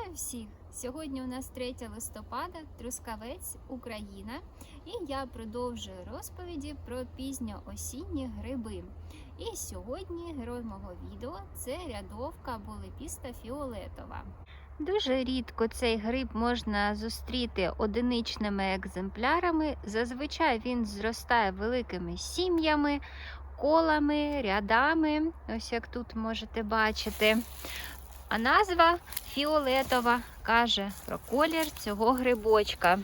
Вітаю всіх! Сьогодні у нас 3 листопада, Трускавець, Україна, і я продовжую розповіді про пізньоосінні гриби. І сьогодні герой мого відео це рядовка болепіста фіолетова. Дуже рідко цей гриб можна зустріти одиничними екземплярами. Зазвичай він зростає великими сім'ями, колами, рядами, ось як тут можете бачити. А назва фіолетова каже про колір цього грибочка.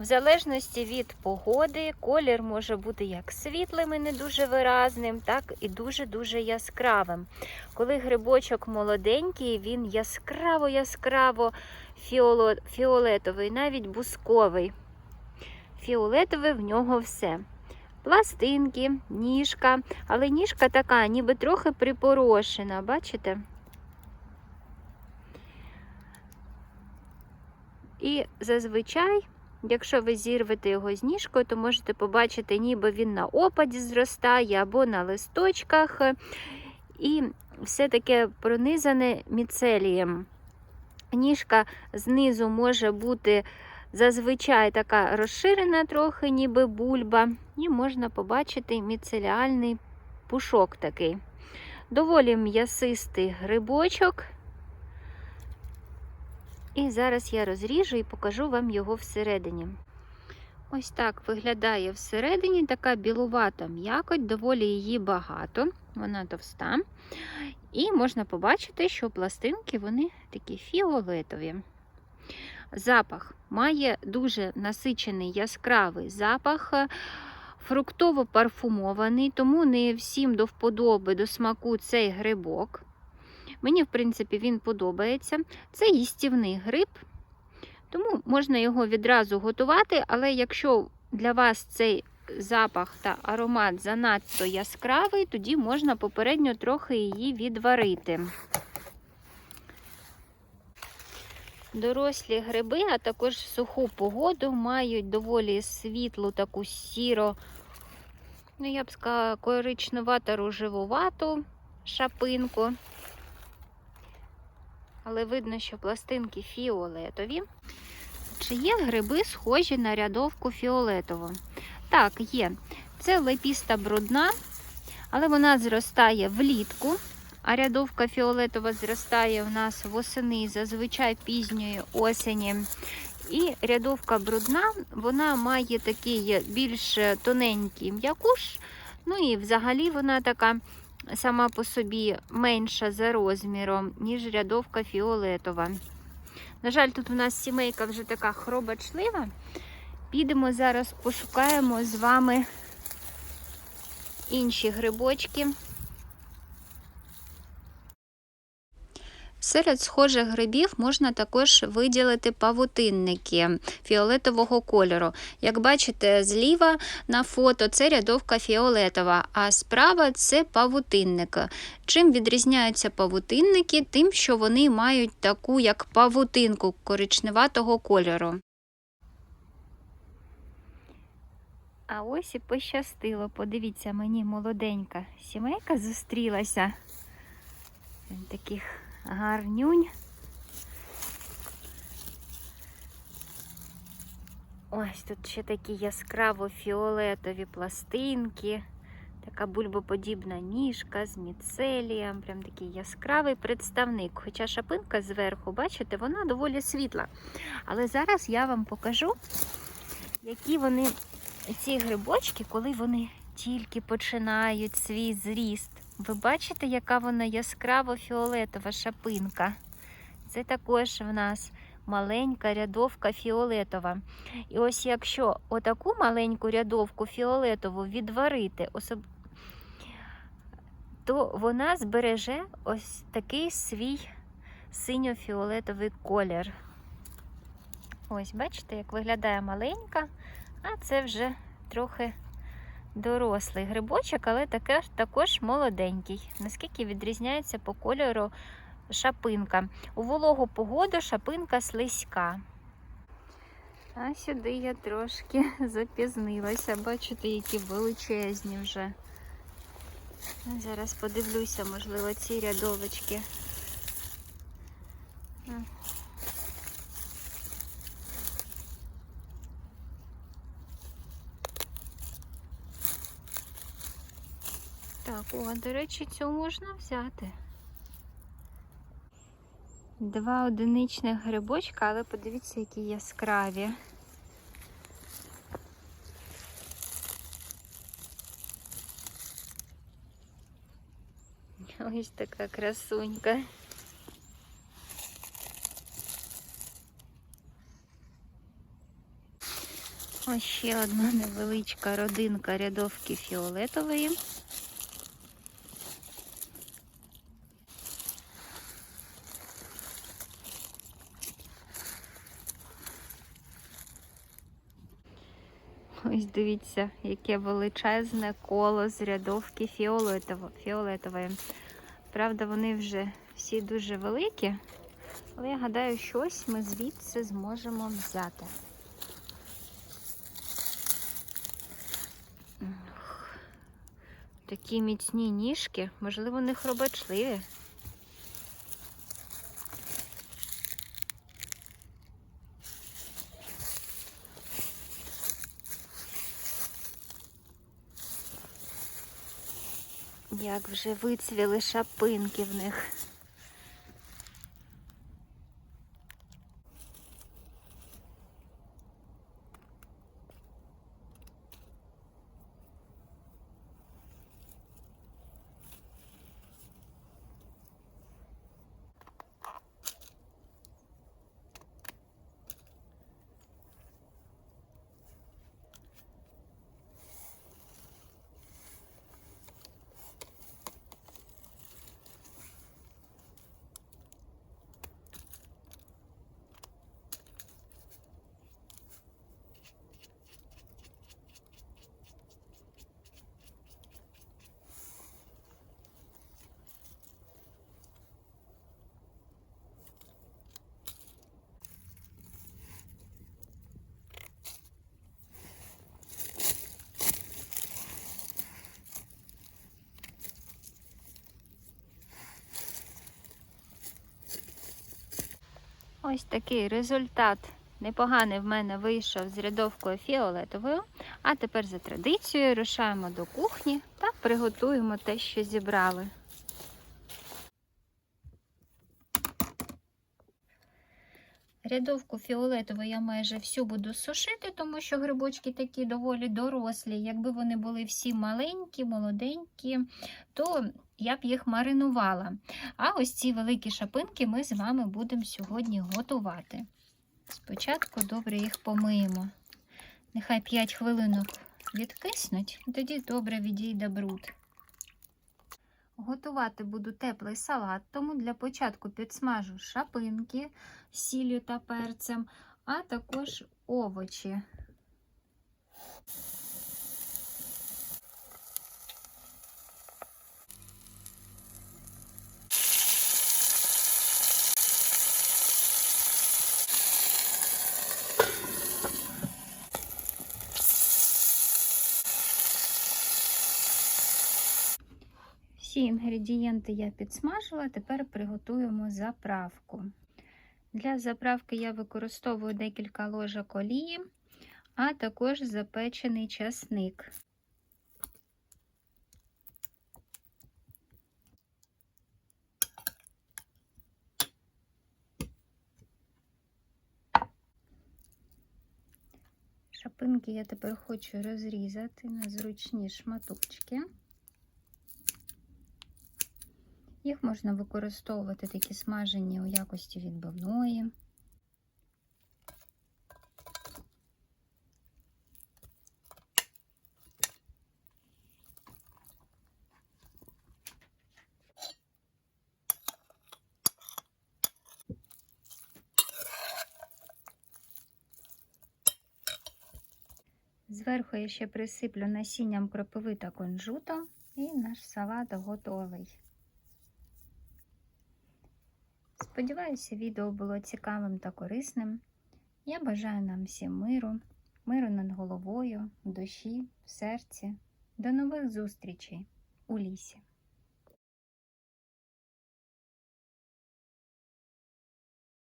В залежності від погоди, колір може бути як світлим і не дуже виразним, так і дуже-дуже яскравим. Коли грибочок молоденький, він яскраво-яскраво фіолетовий, навіть бусковий. Фіолетовий в нього все. Пластинки, ніжка, але ніжка така, ніби трохи припорошена, бачите? І зазвичай, якщо ви зірвете його з ніжкою, то можете побачити, ніби він на опаді зростає або на листочках, і все таке пронизане міцелієм. Ніжка знизу може бути зазвичай така розширена трохи, ніби бульба, і можна побачити міцеліальний пушок такий. Доволі м'ясистий грибочок. І зараз я розріжу і покажу вам його всередині. Ось так виглядає всередині така білувата м'якоть, доволі її багато, вона товста. І можна побачити, що пластинки вони такі фіолетові. Запах має дуже насичений яскравий запах, фруктово-парфумований, тому не всім до вподоби до смаку цей грибок. Мені, в принципі, він подобається. Це їстівний гриб, тому можна його відразу готувати, але якщо для вас цей запах та аромат занадто яскравий, тоді можна попередньо трохи її відварити. Дорослі гриби, а також суху погоду, мають доволі світлу таку сіро, ну, я б сказала, коричнувато ружевувату шапинку але видно, що пластинки фіолетові. Чи є гриби схожі на рядовку фіолетову? Так, є. Це лепіста брудна, але вона зростає влітку, а рядовка фіолетова зростає у нас восени, зазвичай пізньої осені. І рядовка брудна, вона має такий більш тоненький м'якуш, ну і взагалі вона така сама по собі менша за розміром, ніж рядовка фіолетова. На жаль, тут у нас сімейка вже така хробачлива. Підемо зараз пошукаємо з вами інші грибочки. Серед схожих грибів можна також виділити павутинники фіолетового кольору. Як бачите, зліва на фото це рядовка фіолетова, а справа це павутинник. Чим відрізняються павутинники? Тим, що вони мають таку, як павутинку коричневатого кольору. А ось і пощастило. Подивіться, мені молоденька сімейка зустрілася. Таких гарнюнь. Ось тут ще такі яскраво фіолетові пластинки, така бульбоподібна ніжка з міцелієм, прям такий яскравий представник. Хоча шапинка зверху, бачите, вона доволі світла. Але зараз я вам покажу, які вони, ці грибочки, коли вони тільки починають свій зріст. Ви бачите, яка вона яскраво фіолетова шапинка? Це також в нас маленька рядовка фіолетова. І ось якщо отаку маленьку рядовку фіолетову відварити, особ... то вона збереже ось такий свій синьо-фіолетовий колір. Ось, бачите, як виглядає маленька, а це вже трохи дорослий грибочок, але таке, також молоденький. Наскільки відрізняється по кольору шапинка. У вологу погоду шапинка слизька. А сюди я трошки запізнилася. Бачите, які величезні вже. Зараз подивлюся, можливо, ці рядовочки. Так, о, до речі, цю можна взяти. Два одиничних грибочка, але подивіться, які яскраві. Ось така красунька. Ось ще одна невеличка родинка рядовки фіолетової. Ось дивіться, яке величезне коло з рядовки фіолетової. Правда, вони вже всі дуже великі, але я гадаю, щось ми звідси зможемо взяти. Такі міцні ніжки, можливо, не хробачливі. Як вже вицвіли шапинки в них. Ось такий результат непоганий в мене вийшов з рядовкою фіолетовою. А тепер за традицією рушаємо до кухні та приготуємо те, що зібрали. Рядовку фіолетову я майже всю буду сушити, тому що грибочки такі доволі дорослі. Якби вони були всі маленькі, молоденькі, то я б їх маринувала. А ось ці великі шапинки ми з вами будемо сьогодні готувати. Спочатку добре їх помиємо. Нехай 5 хвилинок відкиснуть, тоді добре відійде бруд. Готувати буду теплий салат, тому для початку підсмажу шапинки з сіллю та перцем, а також овочі. Всі інгредієнти я підсмажила, тепер приготуємо заправку. Для заправки я використовую декілька ложок олії, а також запечений часник. Шапинки я тепер хочу розрізати на зручні шматочки. Їх можна використовувати такі смажені у якості відбивної. Зверху я ще присиплю насінням кропиви та кунжуту, і наш салат готовий. Сподіваюся, відео було цікавим та корисним. Я бажаю нам всім миру, миру над головою, душі, в серці. До нових зустрічей у лісі!